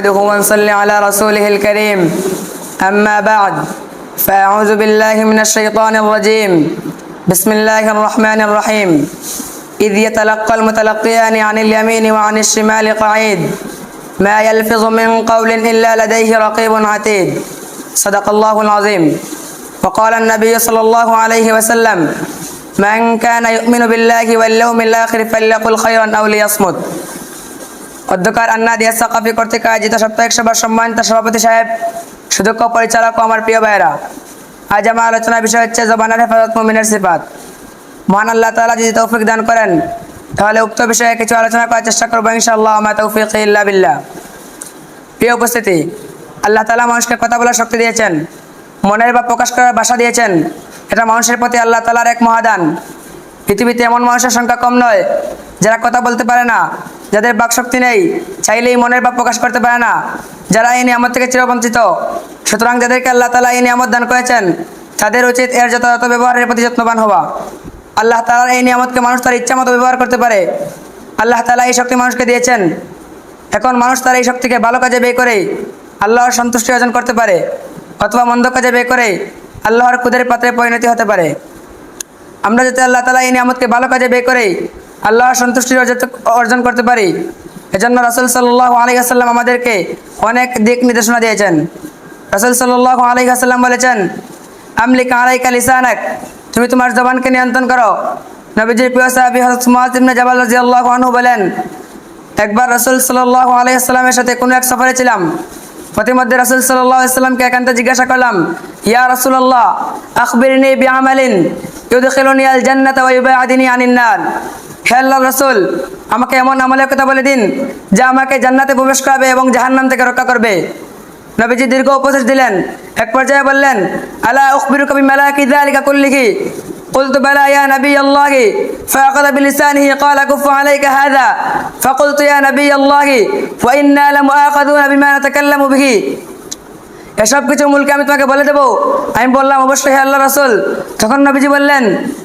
نحمده ونصلي على رسوله الكريم. أما بعد فأعوذ بالله من الشيطان الرجيم. بسم الله الرحمن الرحيم. إذ يتلقى المتلقيان عن اليمين وعن الشمال قعيد. ما يلفظ من قول إلا لديه رقيب عتيد. صدق الله العظيم. وقال النبي صلى الله عليه وسلم من كان يؤمن بالله واليوم الآخر فليقل خيرا أو ليصمت. অধ্যকার আন্না দিয়া সাকাফি কর্তৃক আয়োজিত সাপ্তাহিক সভার সম্মানিত সভাপতি সাহেব, সুদক্ষ পরিচালক আমার প্রিয় ভাইরা আজ আমার আলোচনার বিষয় হচ্ছে জবানের হেফাজত মুমিনের সিফাত। মহান আল্লাহ তাআলা যদি তৌফিক দান করেন, তাহলে উক্ত বিষয়ে কিছু আলোচনা করার চেষ্টা করব ইনশাআল্লাহ আমা তৌফিক ইল্লা বিল্লাহ। প্রিয় উপস্থিতি, আল্লাহ তাআলা মানুষকে কথা বলার শক্তি দিয়েছেন, মনের বা প্রকাশ করার ভাষা দিয়েছেন। এটা মানুষের প্রতি আল্লাহ তাআলার এক মহাদান। পৃথিবীতে এমন মানুষের সংখ্যা কম নয় যারা কথা বলতে পারে না, যাদের বাকশক্তি নেই, চাইলেই মনের ভাব প্রকাশ করতে পারে না। যারা এই নিয়ামত থেকে চিরবঞ্চিত, সুতরাং যাদেরকে আল্লাহ তালা এই নিয়ামত দান করেছেন, তাদের উচিত এর যথাযথ ব্যবহারের প্রতি যত্নবান হওয়া। আল্লাহ তালার এই নিয়ামতকে মানুষ তার ইচ্ছা মতো ব্যবহার করতে পারে। আল্লাহ তালা এই শক্তি মানুষকে দিয়েছেন। এখন মানুষ তার এই শক্তিকে ভালো কাজে ব্যয় করে, আল্লাহর সন্তুষ্টি অর্জন করতে পারে, অথবা মন্দ কাজে ব্যয় করে, আল্লাহর কুদের পাত্রে পরিণতি হতে পারে। আমরা যাতে আল্লাহ তালা এই নিয়ামতকে ভালো কাজে ব্যয় করে আল্লাহর সন্তুষ্টি অর্জন- করতে পারি। এজন্য রাসুল সাল্লাহ আলী আসাল্লাম আমাদেরকে অনেক দিক নির্দেশনা দিয়েছেন। রাসুল সাল্লাহ আলী আসাল্লাম বলেছেন, আমলিক আলাইকা লিসানাক, তুমি তোমার জবানকে নিয়ন্ত্রণ করো। নবীজির প্রিয় সাহাবী মুআয ইবনে জাবাল রাদিয়াল্লাহু আনহু বলেন, একবার রাসূল সাল্লাল্লাহু আলাইহি সাল্লামের সাথে কোনো এক সফরে ছিলাম। প্রতিমধ্যে রাসূল সাল্লাল্লাহু আলাইহি সাল্লামকে একান্তে জিজ্ঞাসা করলাম, ইয়া রাসূলুল্লাহ, আখবিরনি বিআমালিন, ইউদখিলুনি আল জান্নাতা ওয়া ইউবাইদিনি আনিন নার হে আল্লাহর রাসূল আমাকে এমন আমলের কথা বলে দিন যা আমাকে জান্নাতে প্রবেশ করাবে এবং জাহান্নাম থেকে রক্ষা করবে নবীজি দীর্ঘ উপদেশ দিলেন এক পর্যায়ে বললেন আলা উখবিরুকা বিমালাকি যালিকা কুল্লিহি قلت بلى يا نبي الله فأخذ بلسانه قال كف عليك هذا فقلت يا نبي الله وإنا لمؤاخذون بما نتكلم به এসব কিছু মূলকে আমি তোমাকে বলে দেবো আমি বললাম অবশ্যই হে আল্লাহ রাসূল তখন নবীজি বললেন তুম-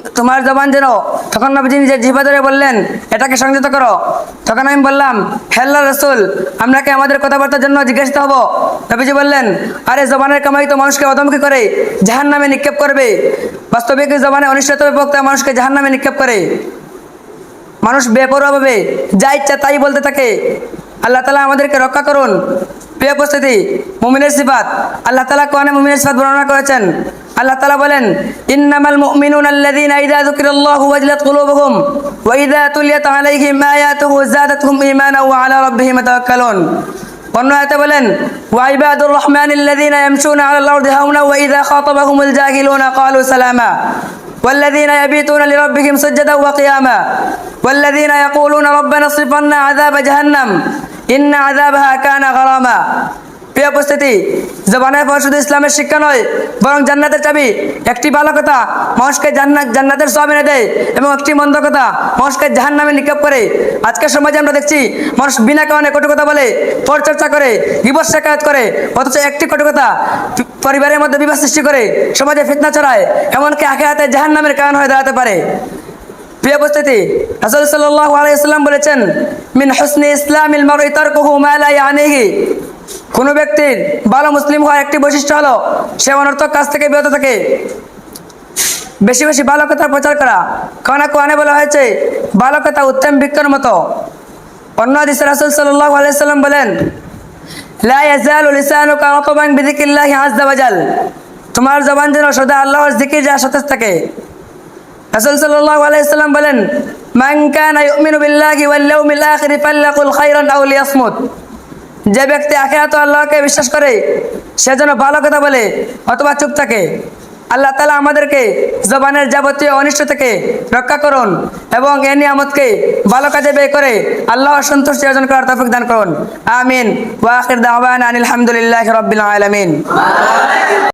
তোমার জবান যেন তখন নবীজি নিজের জিহ্বা ধরে বললেন, এটাকে সংযত করো। তখন আমি বললাম হেল্লা রসুল, আমরা কি আমাদের কথাবার্তার জন্য জিজ্ঞাসিত হব? নবীজি বললেন, আরে, জবানের কামাই তো মানুষকে অদমকে করে জাহান নামে নিক্ষেপ করবে। বাস্তবিক জবানে অনিশ্চিত বক্তা মানুষকে জাহান নামে নিক্ষেপ করে। মানুষ বেপরোয়াভাবে যা ইচ্ছা তাই বলতে থাকে। আল্লাহ তালা আমাদেরকে রক্ষা করুন। প্রিয় উপস্থিতি, মুমিনের সিফাত। আল্লাহ তালা কোরআনে মুমিনের সিফাত বর্ণনা করেছেন। আল্লাহ তালা বলেন ইন্নামাল মুমিনুন আল্লাযীনা ইযা যুকিরাল্লাহু ওয়াজিলাত কুলুবুহুম ওয়া ইযা তুলিয়াত আলাইহিম আয়াতুহু যাদাতহুম ঈমানান ওয়া আলা রাব্বিহিম ইয়াতাওয়াক্কালুন অন্য আয়াতে বলেন ওয়া ইবাদুর রহমানিল্লাযীনা ইয়ামশুনা আলাল আরদি হাওনা ওয়া ইযা খাতাবাহুমুল জাহিলুনা ক্বালু সালামা والذين يبيتون لربهم سجدا وقياما والذين يقولون ربنا اصرف عنا عذاب جهنم إن عذابها كان غراما প্রিয় উপস্থিতি, জবানের পর শুধু ইসলামের শিক্ষা নয়, বরং জান্নাতের চাবি। একটি ভালো কথা মানুষকে জান্নাত জান্নাতের সব এনে দেয় এবং একটি মন্দ কথা মানুষকে জাহান নামে নিক্ষেপ করে। আজকের সমাজে আমরা দেখছি মানুষ বিনা কারণে কটু কথা বলে পরচর্চা করে বিবস শেখায়ত করে, অথচ একটি কটু কথা পরিবারের মধ্যে বিবাদ সৃষ্টি করে, সমাজে ফিতনা ছড়ায়, এমনকি আখে হাতে জাহান নামের কারণ হয়ে দাঁড়াতে পারে। প্রিয় উপস্থিতি, রাসূল সাল্লাল্লাহু আলাইহি ওয়াসাল্লাম বলেছেন, মিন হুসনি ইসলামিল মারই তারকুহু মা লা ইয়ানিহি। কোন ব্যক্তির ভালো মুসলিম হওয়ার একটি বৈশিষ্ট্য হলো সে অনর্থক কাজ থেকে বিরত থাকে। বেশি বেশি ভালো কথা প্রচার করা। কারণ কোরআনে বলা হয়েছে, ভালো কথা উত্তম বৃক্ষর মতো। অন্য হাদিসে রাসূল সাল্লাল্লাহু আলাইহি ওয়াসাল্লাম বলেন তোমার জবান যেন সদা আল্লাহর জিকির যা সতেজ থাকে। রাসূল সাল্লাল্লাহু আলাইহি সাল্লাম বলেন, মান যে ব্যক্তি আখেরাত আল্লাহকে বিশ্বাস করে, সে যেন ভালো কথা বলে, অথবা চুপ থাকে। আল্লাহ তালা আমাদেরকে জবানের যাবতীয় অনিষ্ট থেকে রক্ষা করুন এবং এ নিয়ামতকে ভালো কাজে ব্যয় করে আল্লাহ সন্তুষ্টি অর্জন করার তফিক দান করুন। আমিন। ওয়াখির দাওয়ান আনিল হামদুলিল্লাহ আলামিন।